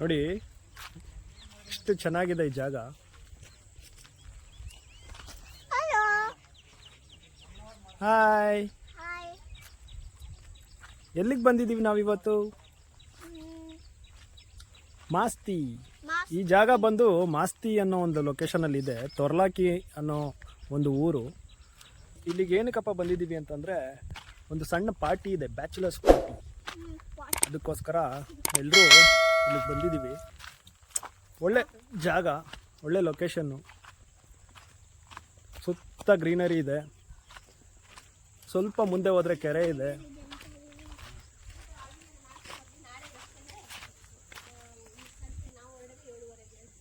ನೋಡಿ ಎಷ್ಟು ಚೆನ್ನಾಗಿದೆ ಈ ಜಾಗ. ಹಾಯ್ ಎಲ್ಲಿಗೆ ಬಂದಿದ್ದೀವಿ ನಾವಿವತ್ತು ಮಾಸ್ತಿ. ಈ ಜಾಗ ಬಂದು ಮಾಸ್ತಿ ಅನ್ನೋ ಒಂದು ಲೊಕೇಶನಲ್ಲಿ ಇದೆ ತೊರ್ಲಾಕಿ ಅನ್ನೋ ಒಂದು ಊರು. ಇಲ್ಲಿಗೆ ಏನಕ್ಕಪ್ಪ ಬಂದಿದ್ದೀವಿ ಅಂತಂದರೆ ಒಂದು ಸಣ್ಣ ಪಾರ್ಟಿ ಇದೆ ಬ್ಯಾಚುಲರ್ಸ್ ಪಾರ್ಟಿ. ಅದಕ್ಕೋಸ್ಕರ ಎಲ್ಲರೂ ಇಲ್ಲಿಗೆ ಬಂದಿದ್ದೀವಿ. ಒಳ್ಳೆ ಜಾಗ, ಒಳ್ಳೆ ಲೊಕೇಶನ್ನು ಸುತ್ತ ಗ್ರೀನರಿ ಇದೆ. ಸ್ವಲ್ಪ ಮುಂದೆ ಹೋದರೆ ಕೆರೆ ಇದೆ.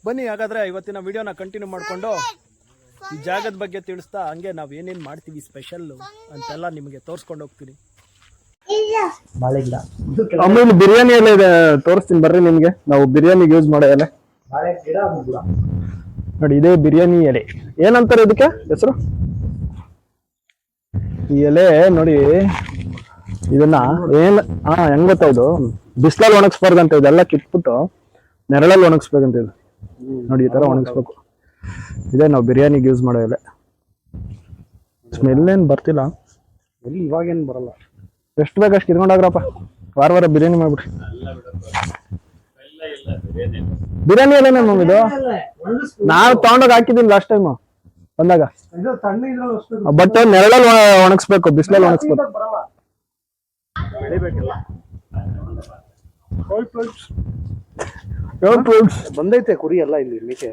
ಬನ್ನಿ, ಹಾಗಾದರೆ ಇವತ್ತಿನ ವಿಡಿಯೋನ ಕಂಟಿನ್ಯೂ ಮಾಡಿಕೊಂಡು ಈ ಜಾಗದ ಬಗ್ಗೆ ತಿಳಿಸ್ತಾ ಹಂಗೆ ನಾವು ಏನೇನು ಮಾಡ್ತೀವಿ ಸ್ಪೆಷಲ್ಲು ಅಂತೆಲ್ಲ ನಿಮಗೆ ತೋರಿಸ್ಕೊಂಡು ಹೋಗ್ತೀನಿ. ಬಾಳೆ ಗಿಡ ಆಮೇಲೆ ಬಿರಿಯಾನಿ ಎಲ್ಲ ಇದೆ ತೋರಿಸ್ತೀನಿ ಬರ್ರಿ ನಿಮಗೆ. ನಾವು ಬಿರಿಯಾನಿಗೆ ಯೂಸ್ ಮಾಡೋ ಎಲೆ. ಬಾಳೆ ಗಿಡ ಗಿಡ ನೋಡಿ ಇದೇ ಬಿರಿಯಾನಿ ಎಲೆ. ಏನಂತಾರೆ ಇದಕ್ಕೆ ಹೆಸರು? ಈ ಎಲೆ ನೋಡಿ ಇದನ್ನ ಏನ್ ಹಾ ಹೆಂಗ್ ಗೊತ್ತಾ ಇದು? ಬಿಸಿಲಲ್ಲಿ ಒಣಗಿಸ್ಬಾರ್ದಂತ ಇದೆಲ್ಲ ಕಿತ್ಬಿಟ್ಟು ನೆರಳಲ್ಲಿ ಒಣಗಿಸ್ಬೇಕಂತ ಇದು. ನೋಡಿ ಈ ತರ ಒಣಗಿಸ್ಬೇಕು. ಇದೇ ನಾವು ಬಿರಿಯಾನಿಗೆ ಯೂಸ್ ಮಾಡೋ ಎಲೆ. ಸ್ಮೆಲ್ ಏನ್ ಬರ್ತಿಲ್ಲ. ಎಲ್ಲಿ ಇವಾಗೇನು ಬರಲ್ಲ. ಎಷ್ಟು ಬೇಕು ಅಷ್ಟು ಇಟ್ಕೊಂಡಾಗ್ರಪ್ಪ ವಾರ ವಾರ ಬಿರಿಯಾನಿ ಮಾಡ್ಬಿಟ್ರಿ ಬಿರಿಯಾನಿ ಎಲೆನೇ ಮಮ್ಮಿ ಇದು? ನಾನು ತಗೊಂಡೋಗಿ ಹಾಕಿದ್ದೀನಿ ಲಾಸ್ಟ್ ಟೈಮು ಬಂದಾಗ. ಬಟ್ ನೆರಳಲ್ಲಿ ಒಣ- ಒಣಗಿಸ್ಬೇಕು ಬಿಸಿಲಲ್ಲಿ ಒಣಗಿಸ್ಬೇಕು. ಬಂದೈತೆ ಕುರಿ ಎಲ್ಲ ಇಲ್ಲಿ ಮೇಕೆ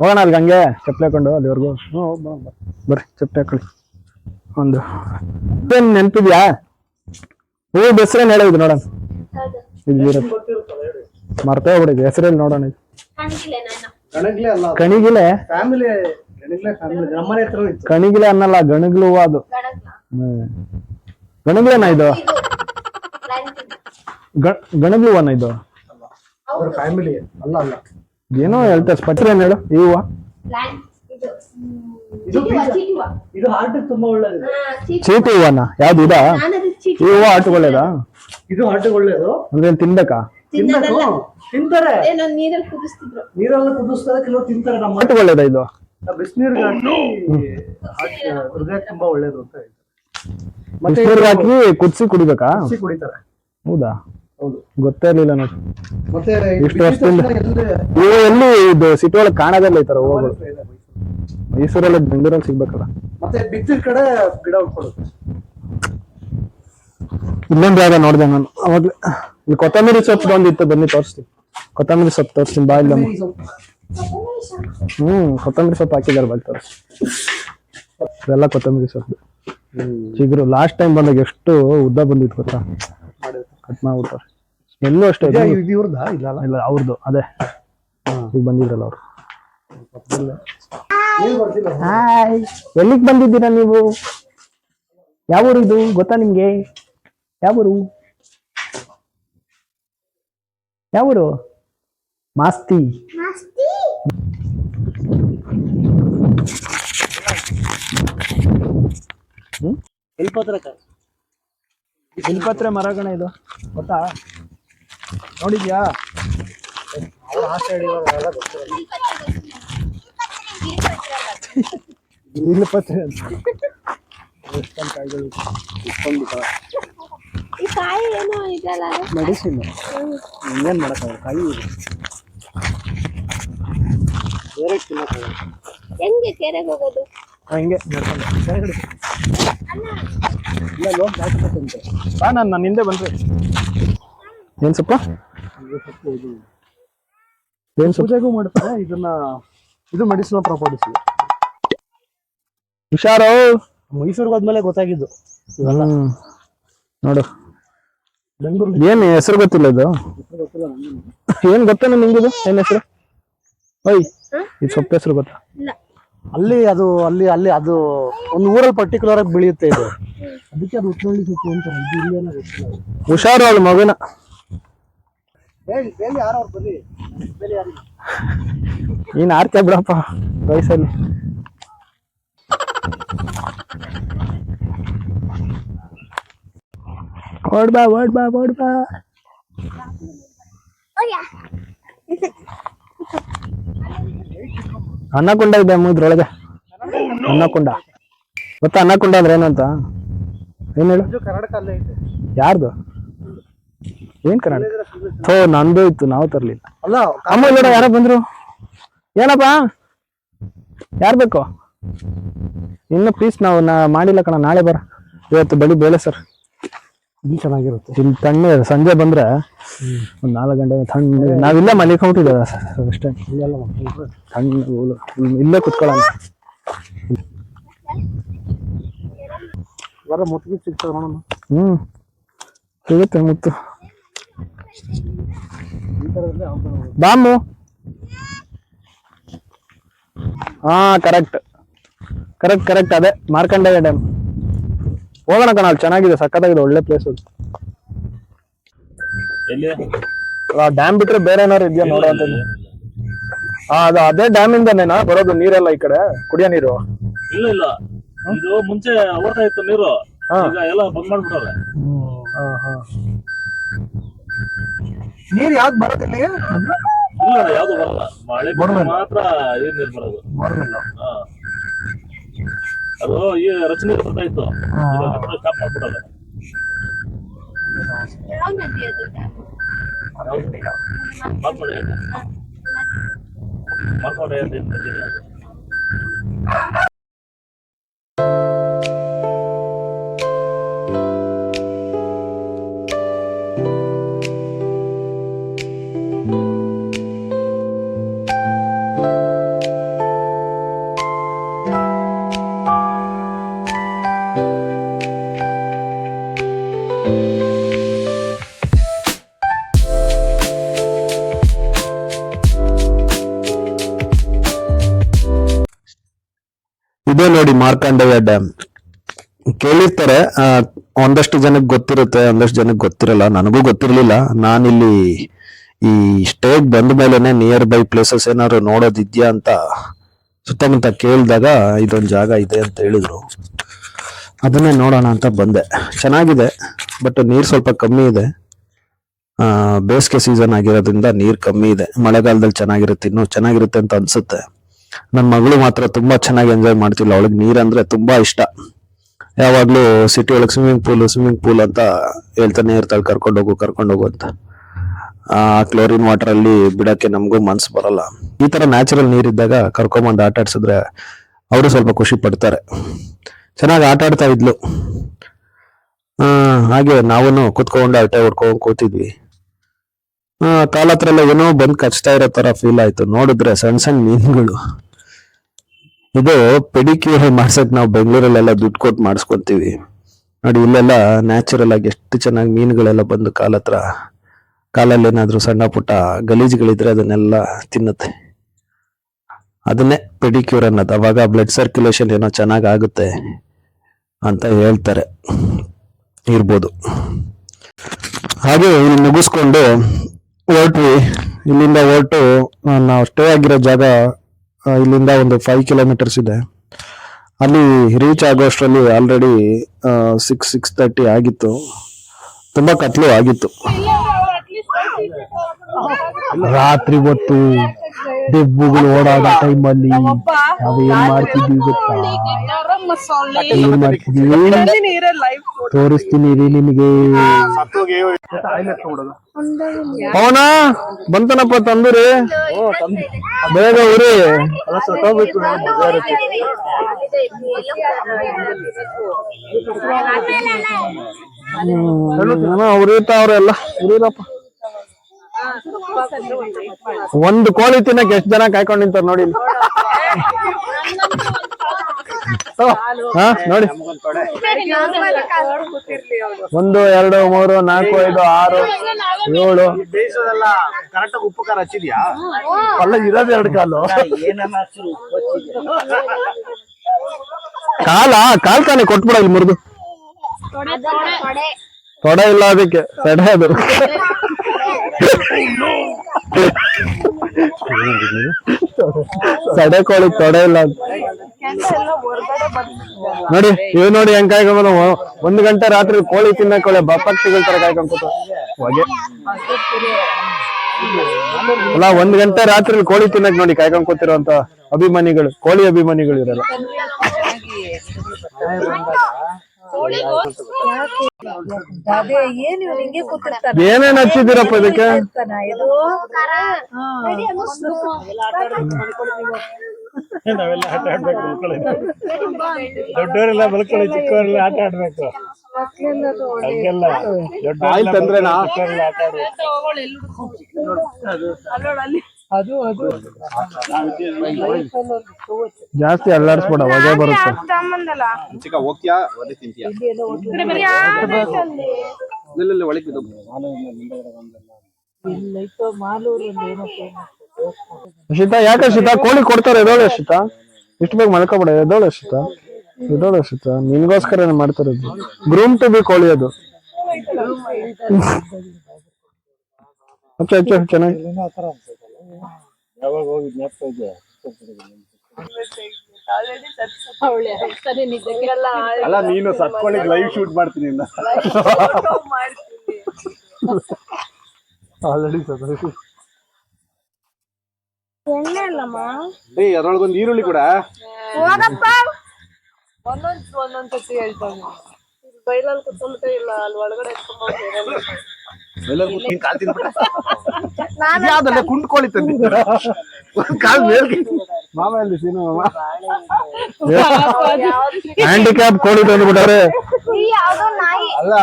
ಹೋಗೋಣ ಅಲ್ಲಿ ಹಂಗೆ ಚಪ್ಪಲಿ ಹಾಕೊಂಡು ಅಲ್ಲಿವರೆಗೂ. ಬರ್ರಿ ಚಪ್ಪಲಿ ಹಾಕೊಳ್ಳಿ. ಒಂದು. ನೆನ್ಪಿದ್ಯಾ? ಹೂ ಹೆಸರೇನು ಹೇಳಿದ್ ನೋಡೋಣ. ಹೌದು. ಇಲ್ಲಿ ಇರುತ್ತೆ ಗೊತ್ತಿರುತ್ತಲ್ಲ ಹೇಳಿ ಹೆಸರಲ್ಲಿ ನೋಡೋಣ ಇದು. ಕಾಣಿಸಿಲ್ಲ ನಾನು ಗಣಗ್ಲೆ ಅಲ್ಲ ಕಣಿಗಿಲೆ ಫ್ಯಾಮಿಲಿ ಗಣಗ್ಲೆ ಫ್ಯಾಮಿಲಿ ನಮ್ಮನೆ ಹತ್ರ ಇತ್ತು. ಕಣಿಗಿಲೆ ಅನ್ನಲ್ಲ ಗಣಗ್ಲು ಹೂವ ಅದು. ಗಣಗ್ಲೇನ ಹ್ಮ್. ಗಣಗ್ಲೇನಾ ಇದು? ಇದು ಇದು. ಗ- ಗಣಗ್ಲು ಹೂವನ ಇದು? ಅವ್ರ ಫ್ಯಾಮಿಲಿ ಅಲ್ಲ ಅಲ್ಲ. ಏನೋ ಹೇಳ್ತಾರೆ ಸ್ಪಟ್ರ ಏನ್ ಹೇಳು ಈ ಹೂವ. ಪ್ಲಾಂಟ್. ಇದು ಹ್ಮ್, ಇದು ಚೀಟಿ. ಇದು ಹಾರ್ಟ್ ತುಂಬಾ ಒಳ್ಳೇದು. ಹೂವನ? ಯಾವ್ದು ಇದಾ? ನಾನದು ಚೀಟಿ. ಈ ಹೂವ ಆಟಗಳೇದಾ ಇದು ಹಾರ್ಟ್ ಒಳ್ಳೇದು. ಅಂದ್ರೆ ಏನ್ ತಿನ್ಬೇಕಾ? ತಿನ್ನೋದಲ್ಲ ತಿಂತಾರೆ. ಏನೋ ನೀರಲ್ಲಿ ಕುದಿಸ್ತಿದ್ರು. ನೀರೆಲ್ಲ ಕುದಿಸ್ತಾರೆ ಕೆಲವು ತಿಂತಾರೆ ನಮ್ಮ ಇದು? ಬಿಸಿನೀರ್ಗೆ ಹಾಕಿ heart- ಹೃದಯ ತುಂಬಾ ಒಳ್ಳೇದು ಅಂತ ಹೇಳ್ತಾರೆ. ಮತ್ತೆ ಬಿಸಿನೀರ್ಗೆ ಹಾಕಿ ಕುದಿಸಿ ಕುಡಿಬೇಕಾ? ಕುಡಿತಾರೆ. ಹೌದಾ? ಹೌದು. ಗೊತ್ತೇ ಇರ್ಲಿಲ್ಲ ನೋಡಿ ಮತ್ತೆ ಇಷ್ಟು ವರ್ಷದಿಂದ ಇವು ಎಲ್ಲಿ ಇದು ಸಿಟಿ ಒಳಗೆ ಕಾಣದಲ್ಲ ಈ ತರ ಹೂವುಗಳು. ಮೈಸೂರಲ್ಲಿ ಬೆಂಗಳೂರಲ್ಲಿ ಸಿಗ್ಬೇಕಲ್ಲ. ಮತ್ತೆ ಬಿತ್ತಿದ ಕಡೆ ಗಿಡ ಉಟ್ಕೊಡುತ್ತೆ ಇಲ್ಲೊಂದು ಜಾಗ ನೋಡಿದೆ ನಾನು. ಅವಾಗ್ಲೇ ಇಲ್ಲಿ ಕೊತ್ತಂಬರಿ ಸೊಪ್ಪು ಬಂದಿತ್ತು ಬನ್ನಿ ತೋರಿಸ್ತೀನಿ. ಕೊತ್ತಂಬರಿ ಸೊಪ್ಪು ತೋರಿಸ್ತೀನಿ ಬಾ ಇಲ್ಲಮ್ಮ ಹ್ಮ್ ಕೊತ್ತಂಬರಿ ಸೊಪ್ಪು ಹಾಕಿದ್ದಾರೆ ಬಾಯಿ ತೋರಿಸಿ ಇದೆಲ್ಲ ಕೊತ್ತಂಬರಿ ಸೊಪ್ಪು. ಚಿಗುರು ಲಾಸ್ಟ್ ಟೈಮ್ ಬಂದಾಗ ಎಷ್ಟು ಉದ್ದ ಬಂದಿತ್ತು ಗೊತ್ತಾ? ಕಟ್ ಮಾಡ್ಬಿಡ್ತಾರೆ ಎಲ್ಲೂ ಅಷ್ಟೇ ಇಲ್ಲ ಅವ್ರದ್ದು ಅದೇ. ಈಗ ಬಂದಿದ್ರಲ್ಲ ಅವ್ರು. ಹಾಯ್ ಎಲ್ಲಿಗೆ ಬಂದಿದ್ದೀರಾ ನೀವು? ಯಾವ ಊರು ಇದು ಗೊತ್ತಾ ನಿಮ್ಗೆ? ಯಾವ ಊರು? ಯಾವ ಊರು? ಮಾಸ್ತಿ. ಇಲ್ಪತ್ರೆ ಮರಗಣ ಇದು. ಗೊತ್ತಾ? ನೋಡಿದ್ಯಾ? ಬಿಲ್ಪತ್ರೆ ಅಂತ ಎಷ್ಟೊಂದು ಕಾಯಿಗಳು ಇಷ್ಟೊಂದು ಈ ಕಾಯಿ ಏನೋ ಇದೆಲ್ಲ ಮೆಡಿಸಿನ್. ಇನ್ನೇನ್ ಮಾಡೋಕ್ಕಾಗಲ್ಲ ಕಾಯಿ ಇದೆ. ಬೇರೆ ತಿನ್ನಕ್ಕಾಗಲ್ಲ. ಹೆಂಗೆ ಕೆರೆಗೆ ಹೋಗೋದು? ಹಂಗೆ ನಡ್ಕೊಂಡು. ಕೆಳಗಡೆ. ಇಲ್ಲ ಲೋನ್ ದಾಟಬೇಕಂತೆ ಬಾ ನಾನು ನನ್ನ ಹಿಂದೆ ಬಂದ್ರೆ. ಏನ್ ಸೊಪ್ಪ? ಏನ್ ಸೊಪ್ಪು? ಮಾಡ್ತಾರೆ ಇದನ್ನ ಇದು ಮೆಡಿಸಿನಲ್ ಪ್ರಾಪರ್ಟೀಸ್. ಹುಷಾರು? ಮೈಸೂರಿಗೆ ಹೋದ್ಮೇಲೆ ಗೊತ್ತಾಗಿದ್ದು ಇವೆಲ್ಲ. ಹ್ಮ್. ನೋಡು. ಬೆಂಗಳೂರು ಏನ್ ಹೆಸರು ಗೊತ್ತಿಲ್ಲ ಇದು? ಏನ್ ಇದು ನಿಂಗಿದು? ಏನ್ ಹೆಸರು? ಓಯ್ ಇದು ಸೊಪ್ಪು ಹೆಸರು ಗೊತ್ತಾ? ಇಲ್ಲ. ಅಲ್ಲಿ ಅದು ಅಲ್ಲಿ ಅಲ್ಲಿ ಅದು ಒಂದು ಊರಲ್ಲಿ ಪರ್ಟಿಕ್ಯುಲರ್ ಆಗಿ ಬೆಳೆಯುತ್ತೆ ಇದು. ಅದಕ್ಕೆ ಅದು ಉತ್ನಳ್ಳಿ ಸೊಪ್ಪು ಅಂತ ಇದು ಹುಷಾರು ಅವಳು ಮಗನ. ಹೇಳಿ ಹೇಳಿ ಯಾರು ಅವ್ರು ಬನ್ನಿ. ಬೇರೆ ಯಾರು ನೀನ್ ಆರ್ತೆ ಬಿಡಪ್ಪ ವಯಸ್ಸಲ್ಲಿ. ಓಡ್ಬಾ ಓಡ್ಬಾ ಓಡ್ಬಾ ಅನ್ನಕುಂಡ ಇದೆ ಮೂದ್ರೊಳಗೆ ಅನ್ನಕುಂಡ. ಗೊತ್ತಾ ಅನ್ನಕುಂಡ ಅಂದ್ರೆ ಏನಂತ ಏನ್ ಹೇಳು? ಇದು ಕರ್ನಾಟಕ ಅಲ್ಲೇ ಯಾರ್ದು? ಏನ್ ಕರ್ನಾಟಕ ಥೋ ನಂದು ಇತ್ತು ನಾವು ತರ್ಲಿಲ್ಲ. ಅಲ್ಲ ಅಮ್ಮ ಇಲ್ಲ ಯಾರೋ ಬಂದ್ರು? ಏನಪ್ಪ? ಯಾರು ಬೇಕು? ಇನ್ನು ಪ್ಲೀಸ್ ನಾವು ನಾ ಮಾಡಿಲ್ಲ ಕಣ ನಾಳೆ ಬರ. ಇವತ್ತು ಬೆಳಿ ಬೇಳೆ ಸರ್. ಇದು ಚೆನ್ನಾಗಿರುತ್ತೆ. ಇಲ್ಲಿ ತಣ್ಣ ಸಂಜೆ ಬಂದ್ರೆ ಒಂದು ನಾಲ್ಕು ಗಂಟೆ ತಣ್ಣ ನಾವಿಲ್ಲೇ ಮಲಿಕೊಂಡಿದ್ದೇವೆ ಸರ್ ಅಷ್ಟೇ. ತಣ್ಣ ಇಲ್ಲೇ ಕುತ್ಕೊಳ್ಳೋಣ. ಬರ ಮುತ್ತಿಗೆ ಸಿಗ್ತಾವ ನೋಡೋಣ. ಹ್ಮ್ ಸಿಗುತ್ತೆ ಮುತ್ತು. ಬಾಂಬು ಹಾ ಕರೆಕ್ಟ್ ಕರೆಕ್ಟ್ ಕರೆಕ್ಟ್ ಅದೇ. ಮಾರ್ಕಂಡೇಯ ಡ್ಯಾಮ್ ಹೋಗೋಣ ಕಣ ಅಲ್ಲಿ ಚೆನ್ನಾಗಿದೆ ಸಕ್ಕತ್ತಾಗಿದೆ ಒಳ್ಳೆ ಪ್ಲೇಸ್ ಅದು. ಡ್ಯಾಮ್ ಬಿಟ್ರೆ ಬೇರೆ ಏನಾದ್ರು ಇದೆಯಾ ನೋಡೋ ಹಾ ಅದು ಅದೇ ಡ್ಯಾಮ್ ಇಂದನೇನಾ? ಬರೋದು ನೀರೆಲ್ಲ ಈ ಕಡೆ? ಕುಡಿಯೋ ನೀರು? ಇಲ್ಲ ಇಲ್ಲ. ಇದು ಮುಂಚೆ ಓಡ್ತಾ ಇತ್ತು ನೀರು. ಎಲ್ಲ ಬಂದ್ ಮಾಡ್ಬಿಟ್ಟವ್ರೆ. ನೀರು ಯಾವ್ದು ಬರೋದಿಲ್ಲ ಇಲ್ಲ? ಯಾವ್ದು ಬರಲ್ಲ. ಮಳೆ ಮಾತ್ರ ಏನ್ ನೀರ್ ಬರೋದು. ಹಾ. ಅದು ಈ ರಚನೆ ಬರ್ತಾ ಇತ್ತು. ಸ್ಟಾಪ್ ಮಾಡ್ಬಿಟ್ಟವ್ರೆ ಯಾವ ನದಿ ಅದು ಡ್ಯಾಮ್ ಮಾರ್ಕೊಂಡೆ. ಮಾರ್ಕೊಂಡೆ ಅಂತ ಏನ್ ಇದೇ ನೋಡಿ ಮಾರ್ಕಂಡೇಯ ಡ್ಯಾಮ್. ಕೇಳಿರ್ತಾರೆ ಒಂದಷ್ಟು ಜನಕ್ಕೆ ಗೊತ್ತಿರುತ್ತೆ, ಒಂದಷ್ಟು ಜನಕ್ಕೆ ಗೊತ್ತಿರಲ್ಲ, ನನಗೂ ಗೊತ್ತಿರಲಿಲ್ಲ. ನಾನಿಲ್ಲಿ ಈ ಸ್ಟೇಟ್ ಬಂದ ಮೇಲೆನೆ ನಿಯರ್ ಬೈ ಪ್ಲೇಸಸ್ ಏನಾದ್ರು ನೋಡೋದಿದ್ಯಾ ಅಂತ ಸುತ್ತಮುತ್ತ ಕೇಳಿದಾಗ ಇದೊಂದು ಜಾಗ ಇದೆ ಅಂತ ಹೇಳಿದ್ರು. ಅದನ್ನೇ ನೋಡೋಣ ಅಂತ ಬಂದೆ. ಚೆನ್ನಾಗಿದೆ, ಬಟ್ ನೀರು ಸ್ವಲ್ಪ ಕಮ್ಮಿ ಇದೆ. ಬೇಸಿಗೆ ಸೀಸನ್ ಆಗಿರೋದ್ರಿಂದ ನೀರು ಕಮ್ಮಿ ಇದೆ. ಮಳೆಗಾಲದಲ್ಲಿ ಚೆನ್ನಾಗಿರುತ್ತೆ, ಇನ್ನೂ ಚೆನ್ನಾಗಿರುತ್ತೆ ಅಂತ ಅನ್ಸುತ್ತೆ. ನನ್ನ ಮಗಳು ಮಾತ್ರ ತುಂಬಾ ಚೆನ್ನಾಗಿ ಎಂಜಾಯ್ ಮಾಡ್ತಿಲ್ಲ. ಅವಳಿಗೆ ನೀರಂದ್ರೆ ತುಂಬಾ ಇಷ್ಟ. ಯಾವಾಗ್ಲೂ ಸಿಟಿ ಒಳಗೆ ಸ್ವಿಮ್ಮಿಂಗ್ ಪೂಲ್ ಸ್ವಿಮ್ಮಿಂಗ್ ಪೂಲ್ ಅಂತ ಹೇಳ್ತಾನೆ ಇರ್ತಾಳೆ, ಕರ್ಕೊಂಡು ಹೋಗು ಕರ್ಕೊಂಡು ಹೋಗು ಅಂತ. ಆ ಕ್ಲೋರಿನ್ ವಾಟರ್ ಅಲ್ಲಿ ಬಿಡಕ್ಕೆ ನಮಗೂ ಮನ್ಸು ಬರಲ್ಲ. ಈ ತರ ನ್ಯಾಚುರಲ್ ನೀರಿದ್ದಾಗ ಕರ್ಕೊಂಬಂದು ಆಟ ಆಡ್ಸಿದ್ರೆ ಅವರು ಸ್ವಲ್ಪ ಖುಷಿ ಪಡ್ತಾರೆ. ಚೆನ್ನಾಗಿ ಆಟ ಆಡ್ತಾ ಇದ್ಲು. ಹಾಗೆ ನಾವೂನು ಕುತ್ಕೊಂಡು ಅಟ್ಟೆ ಹೊಡ್ಕೊಂಡು ಕೂತಿದ್ವಿ. ಕಾಲ ಹತ್ರ ಎಲ್ಲ ಏನೋ ಬಂದು ಕಚ್ತಾ ಇರೋ ತರ ಫೀಲ್ ಆಯ್ತು. ನೋಡಿದ್ರೆ ಸಣ್ಣ ಸಣ್ಣ ಮೀನುಗಳು. ಇದು ಪೆಡಿಕ್ಯೂರ್ ಮಾಡ್ಸಕ್ ನಾವು ಬೆಂಗಳೂರಲ್ಲೆಲ್ಲ ದುಡ್ಡು ಕೊಟ್ಟು ಮಾಡಿಸ್ಕೊತೀವಿ. ನೋಡಿ, ಇಲ್ಲೆಲ್ಲ ನ್ಯಾಚುರಲ್ ಆಗಿ ಎಷ್ಟು ಚೆನ್ನಾಗಿ ಮೀನುಗಳೆಲ್ಲ ಬಂದು ಕಾಲ ಹತ್ರ ಕಾಲಲ್ಲಿ ಏನಾದರೂ ಸಣ್ಣ ಪುಟ್ಟ ಗಲೀಜುಗಳಿದ್ರೆ ಅದನ್ನೆಲ್ಲ ತಿನ್ನುತ್ತೆ. ಅದನ್ನೇ ಪೆಡಿಕ್ಯೂರ್ ಅನ್ನೋದು. ಅವಾಗ ಬ್ಲಡ್ ಸರ್ಕ್ಯುಲೇಷನ್ ಏನೋ ಚೆನ್ನಾಗಿ ಆಗುತ್ತೆ ಅಂತ ಹೇಳ್ತಾರೆ. ಇರ್ಬೋದು. ಹಾಗೆ ಇಲ್ಲಿ ಮುಗಿಸ್ಕೊಂಡು ಹೊರಟ್ವಿ. ಇಲ್ಲಿಂದ ಹೊರಟು, ನಾವು ಸ್ಟೇ ಆಗಿರೋ ಜಾಗ ಇಲ್ಲಿಂದ ಒಂದು ಫೈವ್ ಕಿಲೋಮೀಟರ್ಸ್ ಇದೆ. ಅಲ್ಲಿ ರೀಚ್ ಆಗೋಷ್ಟರಲ್ಲಿ ಆಲ್ರೆಡಿ ಸಿಕ್ಸ್ ಸಿಕ್ಸ್ ತರ್ಟಿ ಆಗಿತ್ತು. ತುಂಬ ಕತ್ಲು ಆಗಿತ್ತು. ರಾತ್ರಿ ಹೊತ್ತು ದೆಬ್ಬುಗಳು ಓಡಾಡೋ ಟೈಮಲ್ಲಿ ನಾವು ಏನ್ ಮಾಡ್ತಿದ್ವಿ ಗೊತ್ತಾ? ಏನ್ ಮಾಡ್ತಿದ್ವಿ? ತೋರಿಸ್ತೀನಿ ರೀ ನಿಮಗೆ. ಪವನ ಬಂತನಪ್ಪ ತಂದೂರಿ? ಬೇಗ ಉರಿ ಅವ್ರೆಲ್ಲ ಉರಿರಪ್ಪ ಒಂದು ಕೋಳಿ ತಿನ್ನಕ್ ಎಷ್ಟ್ ಜನ ಕಾಯ್ಕೊಂಡ್ ನಿಂತಾರ ನೋಡಿ. ಹಾ ನೋಡಿ. ಒಂದು ಎರಡು ಮೂರು ನಾಲ್ಕು ಐದು ಆರು ಏಳು. ಉಪಕಾರ ಕರೆಕ್ಟಾಗಿ ಉಪ್ಪು ಖಾರ ಹಚ್ಚಿದ್ಯಾ? ಅಲ್ಲ ಇರೋದು ಎರಡು ಕಾಲು. ಕಾಲ ಕಾಲ್ ಕಾಲಿ ಕೊಟ್ಬಿಡ ಇಲ್ಲಿ ಮುರಿದು. ತೊಡೆ ಇಲ್ಲ ಅದಕ್ಕೆ ಸಡೆ ಅದು. ಸಡೆ ಕೋಳಿ ತೊಡೆ ಇಲ್ಲ. ನೋಡಿ ಇವ್ ನೋಡಿ ಹೆಂಗ್ ಕಾಯ್ಕೊಂಬ ಒಂದ್ ಗಂಟೆ ರಾತ್ರಿ ಕೋಳಿ ತಿನ್ನಕ್ ಒಳ್ಳೆ ಬಪ್ಪಕ್ ಸಿಗಲ್ತಾರ ಕಾಯ್ಕೊಂಡ್ ಕೂತ ಹೊಗೆ ಅಲ್ಲ, ಒಂದ್ ಗಂಟೆ ರಾತ್ರಿ ಕೋಳಿ ತಿನ್ನಕ್ ನೋಡಿ ಕಾಯ್ಕೊಂಡ್ ಕೂತಿರುವಂತ ಅಭಿಮಾನಿಗಳು, ಕೋಳಿ ಅಭಿಮಾನಿಗಳು ಇರಲ್ಲ ಅದೇ ಏನು ಇವ್ರು ಹಿಂಗೆ ಕೂತಿರ್ತಾನೆ ಏನೇನ್ ಹಚ್ಚಿದ್ದೀರಪ್ಪ ಇದಕ್ಕೆ ಇದು ನಾವೆಲ್ಲ ಆಟ ಆಡ್ಬೇಕು ಮಕ್ಕಳು ದೊಡ್ಡವರೆಲ್ಲ ಮಲ್ಕೊಳ್ಳಿ ಚಿಕ್ಕವರೆಲ್ಲ ಆಟ ಆಡ್ಬೇಕು ಹಂಗೆಲ್ಲ ಆಯ್ತು ತಂದ್ರೇನಾ? ಚಿಕ್ಕವರೆಲ್ಲ ಆಟ ಆಡ್ಬೇಕು ಅದು ಅದು. ಜಾಸ್ತಿ ಅಲ್ಲಾಡಿಸ್ಬೇಡ ಹೊಗೆ ಬರುತ್ತೆ. ಚಿಕ್ಕ ಹೋಗ್ತೀಯಾ? ತಿಂತೀಯಾ? ಒಳಗೆ ಬಿದ್ದು. ಶೀತಾ ಯಾಕೆ ಶೀತಾ? ಕೋಳಿ ಕೊಡ್ತಾರೆ ಎದೋಳೆ ಶೀತಾ? ಇಷ್ಟು ಬೇಗ ಮಲ್ಕೋಬೇಡ ಎದೋಳೆ ಶೀತಾ? ಎದೋಳೆ ಶೀತಾ? ನಿನ್ಗೋಸ್ಕರ ಮಾಡ್ತಾರೆ ಗ್ರೂಮ್ ಟು ಬಿ ಕೋಳಿ ಅದು. ಅಚ್ಚ ಅಚ್ಚ ಚೆನ್ನಾಗಿ. ಯಾವಾಗ ಹೋಗಿ ಜ್ಞಾಪಕ ಇದೆ? ಅವಳೆ ಆಗ್ತಾನೆ ನಿಜಕ್ಕೆಲ್ಲ ಅಲ್ಲ ನೀನು ಸತ್ಕೊಳ್ಳಿ ಲೈವ್ ಶೂಟ್ ಮಾಡ್ತೀನಿ ಆಲ್ರೆಡಿ ಎಣ್ಣೆ ಅಲ್ಲಮ್ಮ? ಏಯ್ ಅದ್ರೊಳಗೊಂದು ಈರುಳ್ಳಿ ಕೂಡ. ಹೋಗಪ್ಪ. ಒಂದೊಂದ್ ಒಂದೊಂದ್ ಸತಿ ಹೇಳ್ತಾನೆ ಬೈಲಲ್ಲಿ ಕುತ್ಕೊಂಡ್ಬಿಟ್ಟೆ ಇಲ್ಲ ಅಲ್ಲಿ ಒಳಗಡೆ ಎತ್ಕೊಂಡ್ಬಂದು ಎಲ್ಲರೂ ಕೂತ್ ನೀನ್ ಕಾಲ್ ತಿನ್ಬಿಟ್ಟ ಯಾವ್ದಲ್ಲ ಕುಂಟ್ ಕೋಳಿ ತಂದಿ. ಒಂದ್ ಕಾಲ್ ಮೇಲ್ಗೆ. ಮಾಮ ಎಲ್ಲಿ ಸೀನು ಹ್ಯಾಂಡಿಕ್ಯಾಪ್ ಕೋಳಿ ತಂದ್ಬಿಟ್ಟಾರೆ ಈ ಯಾವ್ದೋ ನಾಯಿ. ಅಲ್ಲ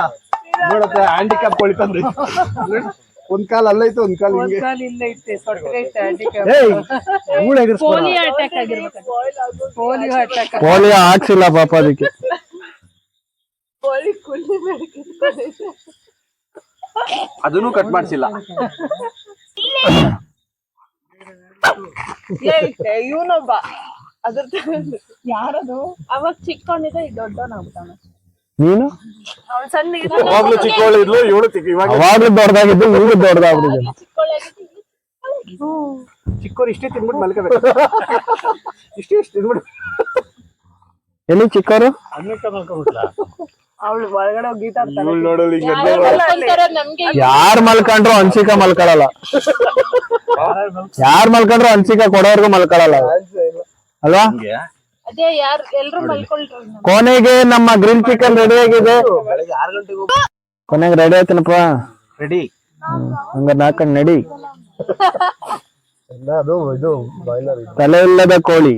ನೋಡತ್ತೆ ಹ್ಯಾಂಡಿಕ್ಯಾಪ್ ಕೋಳಿ ತಂದ್ರಿ ಒಂದ್ ಕಾಲ್ ಅಲ್ಲೈತೆ ಒಂದ್ ಕಾಲ್ ಹಿಂಗೆ. ಪೋಲಿಯೋ ಹಾಕ್ಸಿಲ್ಲ ಪಾಪ ಅದಕ್ಕೆ. ಅದನ್ನು ಕಟ್ ಮಾಡ್ಸಿಲ್ಲ. ಇವನೊಬ್ಬ. ಅದ್ರ ಯಾರದು? ಅವಾಗ ಚಿಕ್ಕವನಿದೆ ಈಗ ದೊಡ್ಡವನಾಗ್ಬಿಟ್ಟಾನ ನೀನು? ಅವ್ನ್ ಸಣ್ಣ ಯಾವಾಗ್ಲೂ ಚಿಕ್ಕವಳು ಇದ್ಲು ಇವಳು ಚಿಕ್ಕ ಇವಾಗ ಅವಾಗ್ಲೂ ದೊಡ್ಡದಾಗಿದ್ದು ಇವಳು ದೊಡ್ಡದಾಗ್ಬಿಟ್ಟಿದೆ. ಚಿಕ್ಕವ್ರು ಇಷ್ಟೇ ತಿನ್ಬಿಟ್ಟು ಮಲ್ಕೋಬೇಕು. ಇಷ್ಟೇ ಇಷ್ಟು ತಿನ್ಬಿಟ್ಟು. ಎಲ್ಲಿ ಚಿಕ್ಕವರು ಅನ್ನಕ್ಕೆ ಮಲ್ಕೊಂಡ್ಬಿಟ್ಲ ಅವಳು ಒಳಗಡೆ ಗೀತಾಡ್ತಾಳೆ ಯಾರ್ ಮಲ್ಕೊಂಡ್ರು ಅನ್ಸಿಕ ಮಲ್ಕೊಳಲ್ಲ. ಯಾರ್ ಮಲ್ಕೊಂಡ್ರು ಅನ್ಸಿಕ ಕೊಡೋರ್ಗು ಮಲ್ಕೊಳಲ್ಲ. ಅಲ್ವಾ? ಕೊನೆಗೆ ನಮ್ಮ ಗ್ರೀನ್ ಚಿಕನ್ ರೆಡಿ ಆಗಿದೆ. ಕೊನೆಗೆ ರೆಡಿ ಆಯ್ತನಪ್ಪ? ರೆಡಿ ಹಂಗ ನಾಕಂಡ್ ನಡಿ. ತಲೆ ಇಲ್ಲದ ಕೋಳಿ.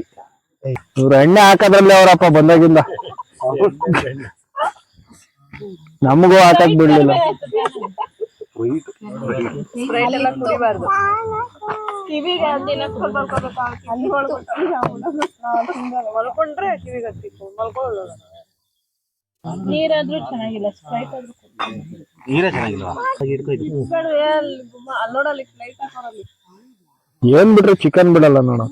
ಇವ್ರ ಎಣ್ಣೆ ಹಾಕದ್ರಲ್ಲಿ ಅವರಪ್ಪ ಬಂದಾಗಿಂದ. ನಮಗೂ ಆಟಕ್ ಬಿಡ್ಲಿಲ್ಲ. ಮಲ್ಕೊಂಡ್ರೆ ಕಿವಿಗೆ ಹತ್ತಿತ್ತು ಮಲ್ಕೊಳ್ಳೋಲ್ಲ. ನೀರಾದ್ರೂ ಚೆನ್ನಾಗಿಲ್ಲ ಸ್ಪ್ರೈಟ್ ಆದ್ರೂ ನೀರೇ ಚೆನ್ನಾಗಿಲ್ವಾ? ಅಲ್ಲೋಡಲ್ಲಿ ಲೈಟ್ ಹಾಕೋರಲ್ಲಿ ಏನ್ ಬಿಟ್ರೆ ಚಿಕನ್ ಬಿಡಲ್ಲ ನೋಡು.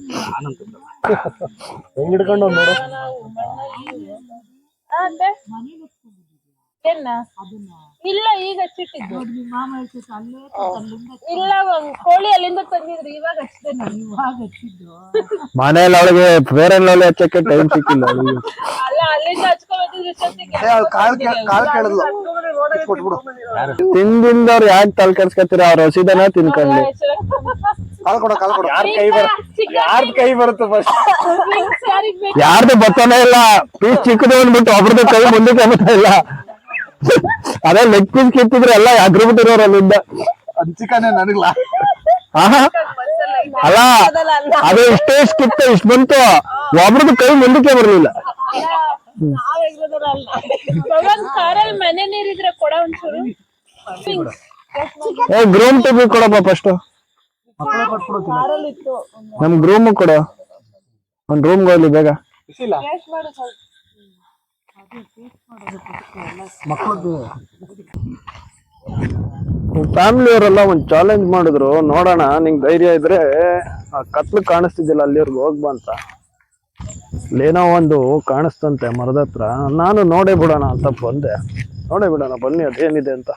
ಹೆಂಗ್ ಹಿಡ್ಕೊಂಡು ನೋಡು. ಇಲ್ಲ ಈಗ ಹಚ್ಚಿಟ್ಟಿದ್ದು. ಇಲ್ಲ ಕೋಳಿ ಅಲ್ಲಿಂದ ತಂದಿದ್ರು ಇವಾಗ ಹಚ್ಚಿದೆ ನಾನು ಇವಾಗ ಹಚ್ಚಿದ್ದು. ಮನೇಲಿ ಅವಳಿಗೆ ಬೇರೆ ಲೋಲಿ ಹಚ್ಚಕ್ಕೆ ಟೈಮ್ ಸಿಕ್ಕಿಲ್ಲ ಅವಳಿಗೆ. ಅಲ್ಲ ಅಲ್ಲಿಂದ ಕೊಟ್ಬಿಡು ತಿಂದಿಂದವ್ರು ಯಾಕೆ ತಲೆ ಕೆಡ್ಸ್ಕೊತೀರ ಅವ್ರ ಹಸಿದನ ತಿನ್ಕೊಂಡು ಕಾಲ್ ಕೊಡ ಕಾಲ್ ಕೊಡು. ಯಾರ್ ಕೈ ಬರ ಯಾರ್ದ್ ಕೈ ಬರುತ್ತೆ ಫಸ್ಟ್ ಯಾರ್ದು ಬರ್ತಾನೆ ಇಲ್ಲ. ಪೀಸ್ ಚಿಕ್ಕದು ಅಂದ್ಬಿಟ್ಟು ಒಬ್ರದ್ದು ಕೈ ಮುಂದಕ್ಕೆ ಬರ್ತಾ ಇಲ್ಲ. ಅದೇ ಲೆಗ್ ಪೀಸ್ ಕಿತ್ತಿದ್ರೆ ಎಲ್ಲ ಅಗ್ರಿಬಿಟ್ಟಿರೋರು ಅಲ್ಲಿಂದ ಹಂಚಿಕಾನೆ ನನಗ್ಲಾ ಅಲ್ಲ ಅದು ಇಷ್ಟೇ ಸ್ಕಿತ್ತ ಇಷ್ಟು ಬಂತು. ಒಬ್ರದ್ದು ಕೈ ಮುಂದಕ್ಕೆ ಬರ್ಲಿಲ್ಲ. ಏ ಗ್ರೂಮ್ ಟು ಬಿ ಕೊಡಪ್ಪ ಫಸ್ಟ್ ನಮ್ ಗ್ರೂಮ್ ಕೊಡು. ಒಂದ್ ರೂಮ್ ಹೋಗ್ಲಿ ಬೇಗ. ಬಿಸಿಲ್ಲ ಫ್ಯಾಮಿಲಿಯವರೆಲ್ಲ ಒಂದು ಚಾಲೆಂಜ್ ಮಾಡಿದ್ರು, ನೋಡೋಣ, ನಿಂಗೆ ಧೈರ್ಯ ಇದ್ರೆ ಆ ಕತ್ಲು ಕಾಣಿಸ್ತಿದ್ದಿಲ್ಲ ಅಲ್ಲಿವರೆಗೂ ಹೋಗ್ಬಾ ಅಂತ. ಲೇನೋ ಒಂದು ಕಾಣಿಸ್ತಂತೆ ಮರದ ಹತ್ರ. ನಾನು ನೋಡೇ ಬಿಡೋಣ ಅಂತ ಬಂದೆ. ನೋಡೇ ಬಿಡೋಣ, ಬನ್ನಿ, ಅದೇನಿದೆ ಅಂತ.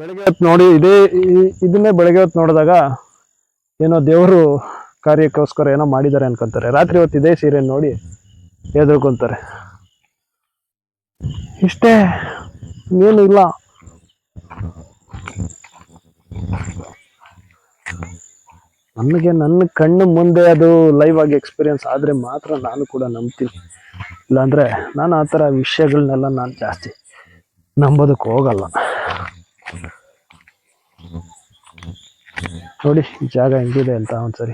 ಬೆಳಗ್ಗೆ ಹೊತ್ತು ನೋಡಿ, ಇದೇ ಇದನ್ನೇ ಬೆಳಗ್ಗೆ ಹೊತ್ತು ನೋಡಿದಾಗ ಏನೋ ದೇವರು ಕಾರ್ಯಕ್ಕೋಸ್ಕರ ಏನೋ ಮಾಡಿದ್ದಾರೆ ಅನ್ಕೊಂತಾರೆ. ರಾತ್ರಿ ಹೊತ್ತು ಇದೇ ಸೀರೆ ನೋಡಿ ಎದುರ್ಕೊಂತಾರೆ ಇಷ್ಟೇ ಏನು ಇಲ್ಲ. ನನಗೆ ನನ್ನ ಕಣ್ಣು ಮುಂದೆ ಅದು ಲೈವ್ ಆಗಿ ಎಕ್ಸ್ಪೀರಿಯನ್ಸ್ ಆದರೆ ಮಾತ್ರ ನಾನು ಕೂಡ ನಂಬ್ತೀನಿ. ಇಲ್ಲಾಂದರೆ ನಾನು ಆ ಥರ ವಿಷಯಗಳನ್ನೆಲ್ಲ ನಾನು ಜಾಸ್ತಿ ನಂಬೋದಕ್ಕೆ ಹೋಗಲ್ಲ. ನೋಡಿ ಜಾಗ ಹೆಂಗಿದೆ ಅಂತ ಒಂದ್ಸರಿ.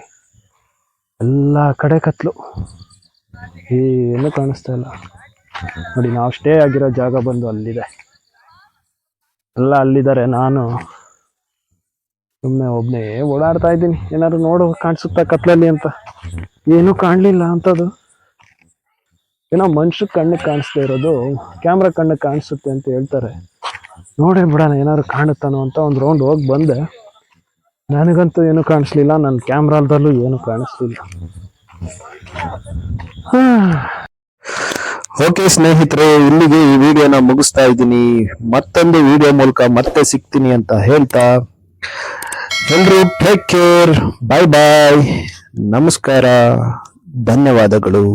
ಎಲ್ಲ ಕಡೆ ಕತ್ಲು. ಏನು ಕಾಣಿಸ್ತಾ ಇಲ್ಲ. ನೋಡಿ, ನಾವು ಸ್ಟೇ ಆಗಿರೋ ಜಾಗ ಬಂದು ಅಲ್ಲಿದೆ. ಎಲ್ಲ ಅಲ್ಲಿದ್ದಾರೆ. ನಾನು ಸುಮ್ಮನೆ ಒಬ್ಬನೇ ಓಡಾಡ್ತಾ ಇದ್ದೀನಿ. ಏನಾದ್ರು ನೋಡು, ಕಾಣಿಸುತ್ತಾ ಕತ್ಲಲ್ಲಿ ಅಂತ. ಏನೂ ಕಾಣಲಿಲ್ಲ ಅಂತದು. ಏನೋ ಮನುಷ್ಯ ಕಣ್ಣಿಗೆ ಕಾಣಿಸ್ತಾ ಇರೋದು, ಕ್ಯಾಮ್ರಾ ಕಣ್ಣಿಗೆ ಕಾಣಿಸುತ್ತೆ ಅಂತ ಹೇಳ್ತಾರೆ. ನೋಡೇ ಬಿಡೋಣ, ಏನಾದ್ರು ಕಾಣುತ್ತಾನೋ ಅಂತ ಒಂದು ರೌಂಡ್ ಹೋಗಿ ಬಂದೆ. ನನಗಂತೂ ಏನೂ ಕಾಣಿಸ್ಲಿಲ್ಲ ನನ್ನ ಕ್ಯಾಮ್ರಾದಲ್ಲೂ ಏನೂ ಕಾಣಿಸ್ಲಿಲ್ಲ. ಓಕೆ ಸ್ನೇಹಿತರೆ, ಇಲ್ಲಿಗೆ ಈ ವಿಡಿಯೋನ ಮುಗಿಸ್ತಾ ಇದ್ದೀನಿ. ಮತ್ತೊಂದು ವಿಡಿಯೋ ಮೂಲಕ ಮತ್ತೆ ಸಿಗ್ತೀನಿ ಅಂತ ಹೇಳ್ತಾ. ಎಲ್ರೂ ಟೇಕ್ ಕೇರ್ ಬಾಯ್ ಬಾಯ್ ನಮಸ್ಕಾರ, ಧನ್ಯವಾದಗಳು.